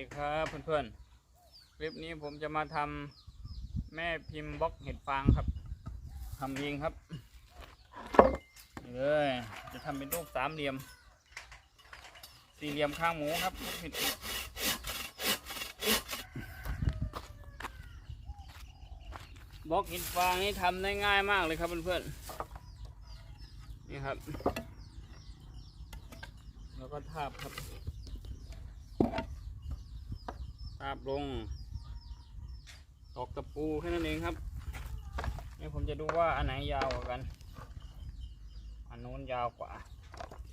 ดีครับเพื่อนๆ คลิปนี้ผมจะมาทำแม่พิมพ์บล็อกเห็ดฟางครับทำเองครับนี่เลยจะทำเป็นรูปสามเหลี่ยม สี่เหลี่ยมข้างหมูครับเห็ดบล็อกเห็ดฟางนี่ทำได้ง่ายมากเลยครับเพื่อนๆ นี่ครับ แล้วก็ทาบครับ ทาบลง ตอกตะปูแค่นั้นเองครับนี่ผมจะดูว่าอันไหนยาวกว่ากัน อันนู้นยาวกว่า โอเค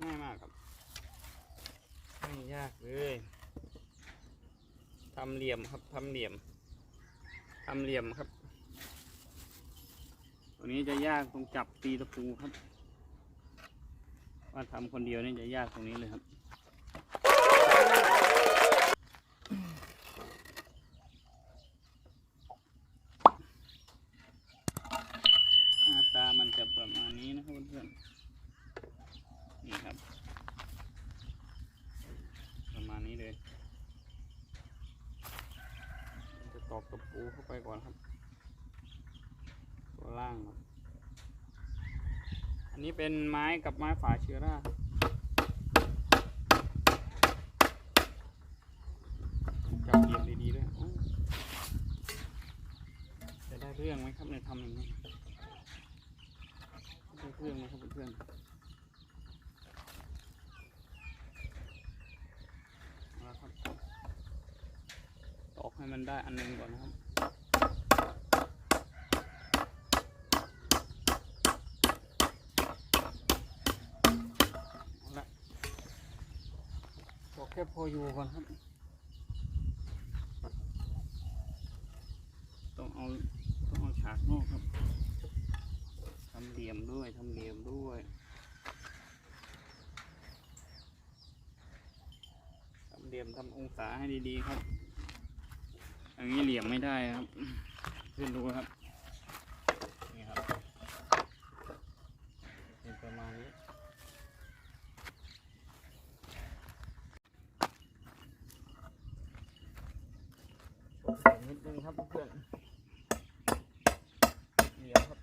ง่ายมากครับ ไม่ยากเลยทำเหลี่ยมครับทำเหลี่ยมทำเหลี่ยมครับ ตัวนี้จะยากตรงจับตีตะปูครับ ว่าทำคนเดียวนี่จะยากตรงนี้เลยครับ หน้าตามันจะประมาณนี้นะครับเพื่อนๆนี่ครับ ประมาณนี้เลยเราจะตอกต ไปก่อนครับ ตัวล่างครับอันนี้เป็นไม้กับไม้ฝาเชื้อราจับเหลี่ยมดีๆด้วยจะได้เรื่องไหมครับในทำอย่างนี้ได้เรื่องไหมครับเพื่อนๆเอาครับตอกให้มันได้อันหนึงก่อนนะครับ เอาละบอก แค่พออยู่ก่อนครับ ต้องเอาต้องเอาฉากนอกครับทำเหลี่ยมด้วยทำเหลี่ยมด้วยทำเหลี่ยมทำองศาให้ดีๆครับอย่างนี้เหลี่ยมไม่ได้ครับเพื่อนดูครับ นี่ครับเป็นประมาณนี้ กดใส่ นิดนึงครับเพื่อนเหนียวครับ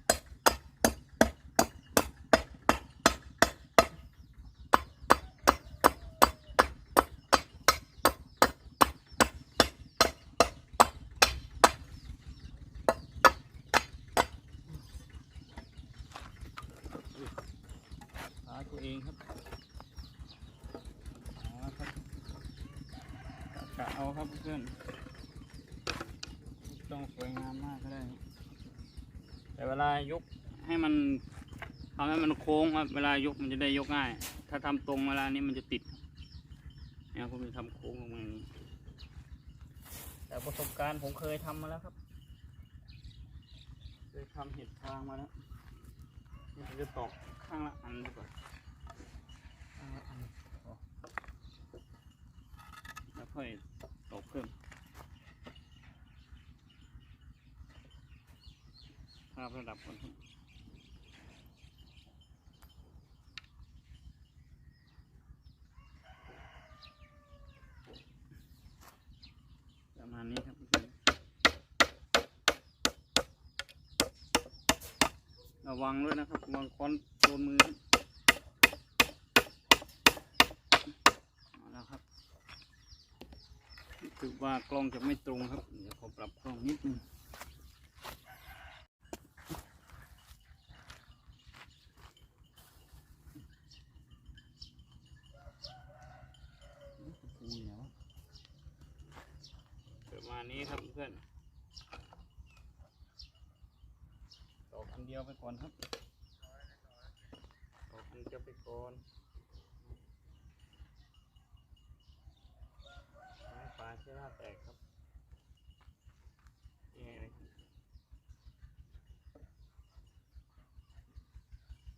หาตัวเองครับอาครับกะเอาครับเพื่อน สวยงามมากก็ได้ แต่เวลายกให้มันทำให้มันโค้งครับ เวลายกมันจะได้ยกง่าย ถ้าทำตรงเวลานี้มันจะติดเนี่ยผมจะทำโค้งลงมาอย่างนี้แต่ประสบการณ์ผมเคยทำมาแล้วครับ เคยทำเห็ดฟางมาแล้วนี่ผมจะตอกข้างละอันดีกว่าข้างละอันแล้วค่อยตอกเพิ่มาพระดับก่อนประมาณนี้ครับพื่อนระวังด้วยนะครับระวังค้อนโดนมือครับเอาแล้วครับรู้สึกว่ากล้องจะไม่ตรงครับ เดี๋ยวขอปรับกล้องนิดนึงประมาณ นี้ครับเพื่อนตอกอันเดียวไปก่อนครับตอกอันเดียวไปก่อนไม้ฝาเชื้อราแตกครับนี่ไงเลย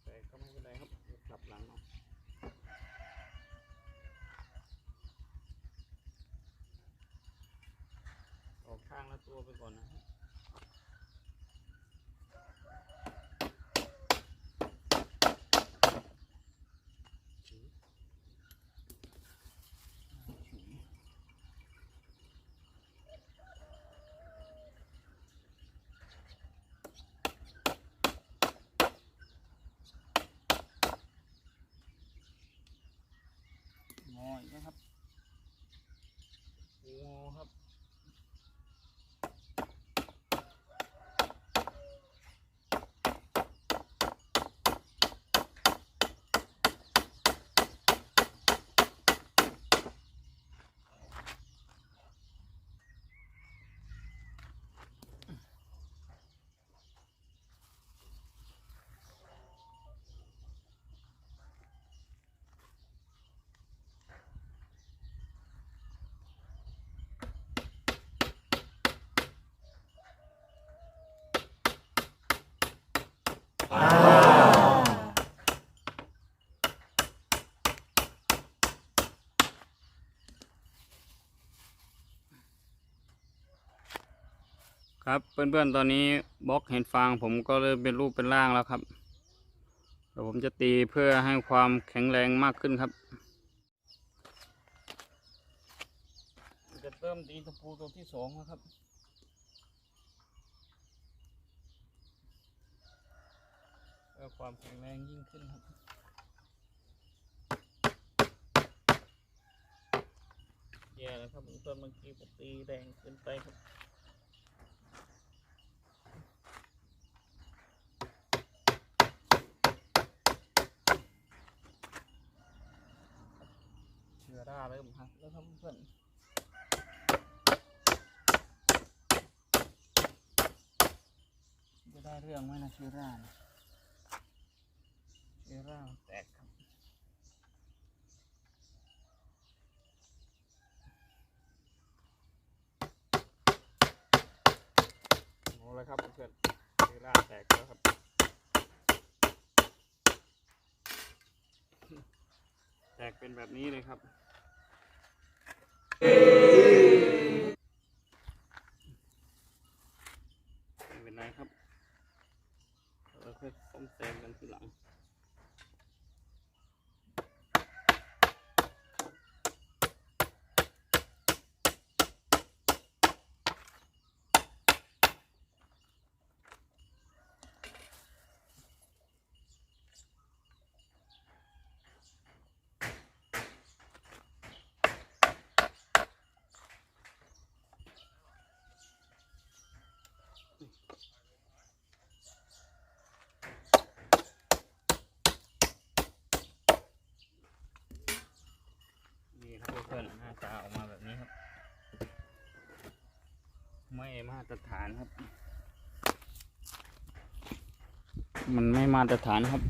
แตกก็ไม่เป็นไรครับเดี๋ยวกลับหลังเอาออกข้างละ ตัวไปก่อนนะ ครับเพื่อนๆตอนนี้บล็อกเห็นฟางผมก็เริ่มเป็นรูปเป็นร่างแล้วครับเดี๋ยวผมจะตีเพื่อให้ความแข็งแรงมากขึ้นครับจะเติมตีตะปูตัวที่สองนะครับเพื่อความแข็งแรงยิ่งขึ้นครับแย่แล้วครับเพื่อนเมื่อกี้ผมตีแรงเกินไปครับ เชื้อราเริ่มหักแล้วครับเพื่อนจะได้ เรื่องไหมนะเชื้อราเชื้อราแตกครับโอ้แล้วครับเพื่อนเชื้อราแตกแล้วครับแตกเป็นแบบนี้เลยครับ ไม่เป็นไรครับ เรา ค่อยซ่อมแซมกันทีหลัง พื่อนหน้าตาออกมาแบบนี้ครับ ไม่มาตรฐานครับ มันไม่มาตรฐานครับ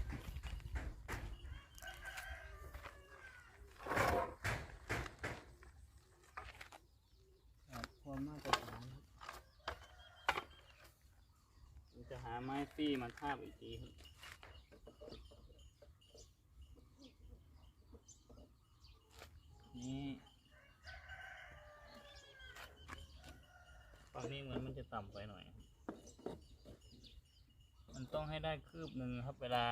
ความมาตรฐานครับจะหาไม้ฟี่มาทาบอีกทีครับนี่ฝั่งนี้เหมือนมันจะ ต่ำไปหน่อย มันต้องให้ได้คืบหนึ่งครับ เวลา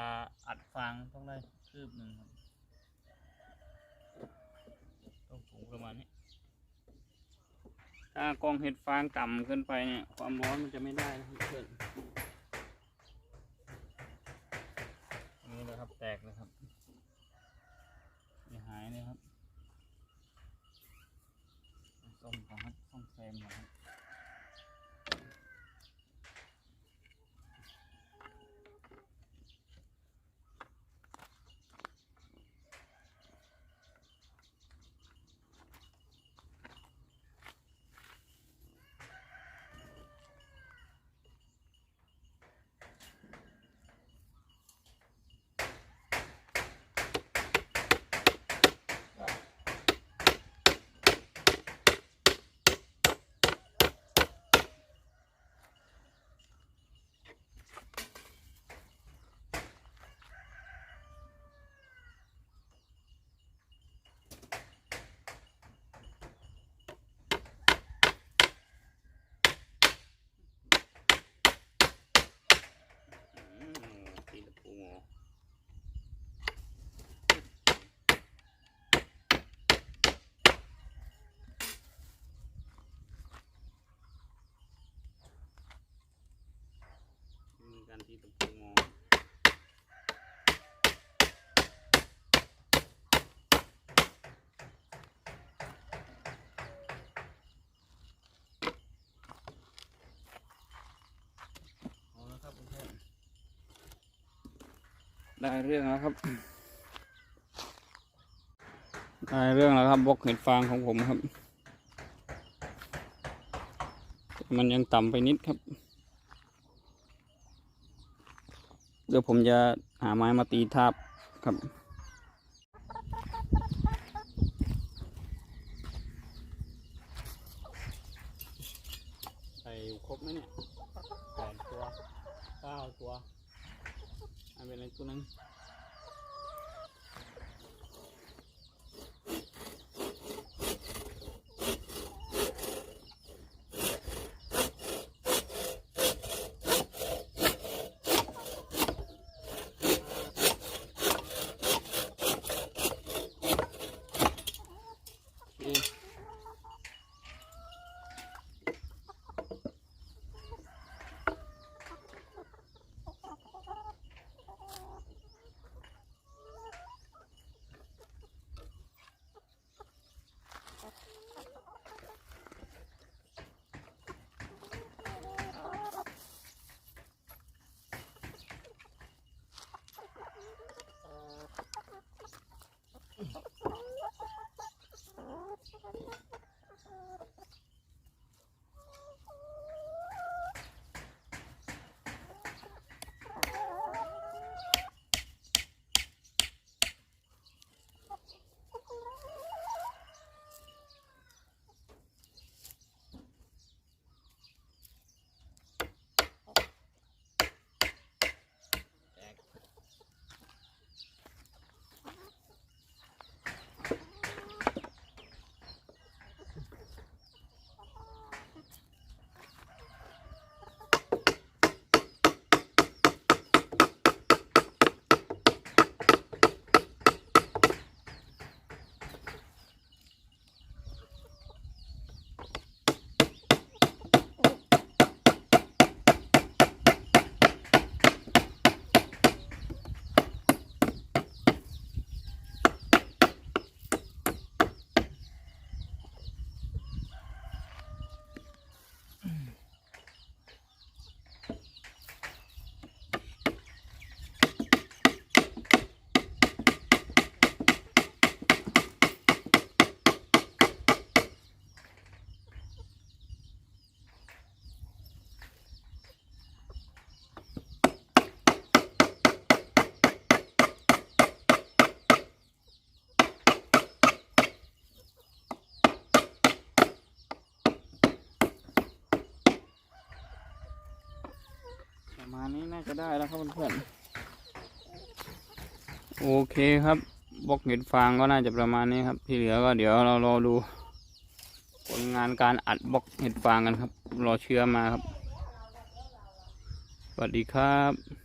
อัดฟางต้องได้คืบหนึ่งครับ ต้องสูงประมาณนี้ ถ้ากองเห็ดฟางต่ำเกินไปเนี่ย ความร้อนมันจะไม่ได้นะครับเพื่อนอันนี้เลยครับแตกเลยครับไม่หายเลยครับส้มก่อนครับส้มแซมก่อนครับอืมตีตะปูงอมีการตีตะปูงอ เอาละครับเพื่อนๆ ได้เรื่องแล้วครับ ได้เรื่องแล้วครับบล็อกเห็ดฟางของผมครับ มันยังต่ำไปนิดครับ เดี๋ยวผมจะหาไม้มาตีทาบครับ ใส่ครบไหมเนี่ยแปดตัวเก้าตัว อันเป็นอะไรตัวนึง จะได้แล้วครับเพื่อนๆโอเคครับบล็อกเห็ดฟางก็น่าจะประมาณนี้ครับ ที่เหลือก็เดี๋ยวเรารอดูผลงานการอัดบล็อกเห็ดฟางกันครับ รอเชื้อมาครับ สวัสดีครับ